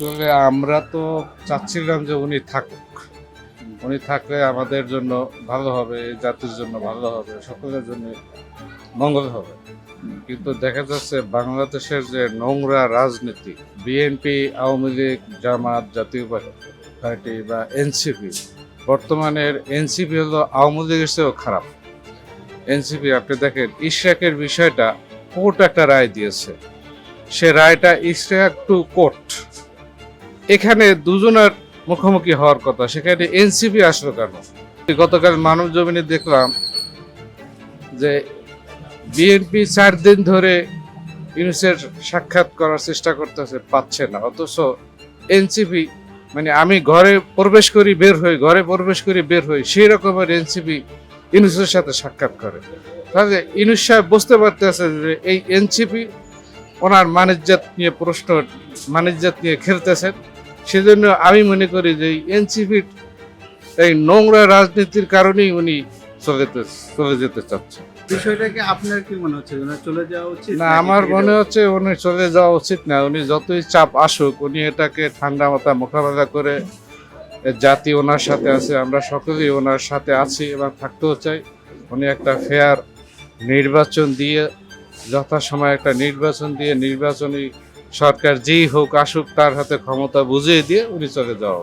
Actually আমরা তো চাচ্ছিলাম যে উনি থাকুক। উনি থাকলে আমাদের জন্য ভালো হবে জাতির জন্য ভালো হবে, সকলের জন্য মঙ্গল হবে। কিন্তু দেখা যাচ্ছে বাংলাদেশের যে নোংরা রাজনীতি বিএনপি আওয়ামী লীগ, জামাত, জাতীয় পার্টি বা এনসিপি বর্তমানের এনসিপি হলো আওয়ামী লীগের চেয়েও খারাপ। এনসিপি আপনি দেখেন, ইশরাকের বিষয়টা কোর্ট একটা রায় দিয়েছে। সে রায়টা ইশরাক টু কোর্ট এখানে দুজনের মুখোমুখি হওয়ার কথা, সেখানে এনসিপি আসলো কেন? গতকাল মানব জমিনে দেখলাম যে বিএনপি চার দিন ধরে ইউনুসের সাক্ষাৎ করার চেষ্টা করতেছে, পাচ্ছে না। অথচ এনসিপি মানে আমি ঘরে প্রবেশ করি, বের হই, ঘরে প্রবেশ করি, বের হই, সেই রকমের এনসিপি ইউনুসের সাথে সাক্ষাৎ করে। তাহলে ইউনুস সাহেব বুঝতে পারতেছে যে এই এনসিপি ওনার মানিজ্জাত নিয়ে প্রশ্ন মানিজ্জাত নিয়ে খেলতেছেন। সেজন্য আমি মনে করি যে এনসিপির এই নোংরা রাজনীতির কারণেই উনি চলে যেতে চলে যেতে চাচ্ছেন। বিষয়টাকে আপনার কি মনে হচ্ছে? চলে যাওয়া উচিত না আমার মনে হচ্ছে উনি চলে যাওয়া উচিত না। উনি যতই চাপ আসুক উনি এটাকে ঠান্ডা মাথা মোকাবেলা করে জাতি ওনার সাথে আছে আমরা সকলেই ওনার সাথে আছি এবং থাকতেও চাই। উনি একটা ফেয়ার নির্বাচন দিয়ে যথাসময়ে একটা নির্বাচন দিয়ে নির্বাচনী সরকার যেই হোক আসুক তার হাতে ক্ষমতা বুঝিয়ে দিয়ে উনি চলে যাওয়া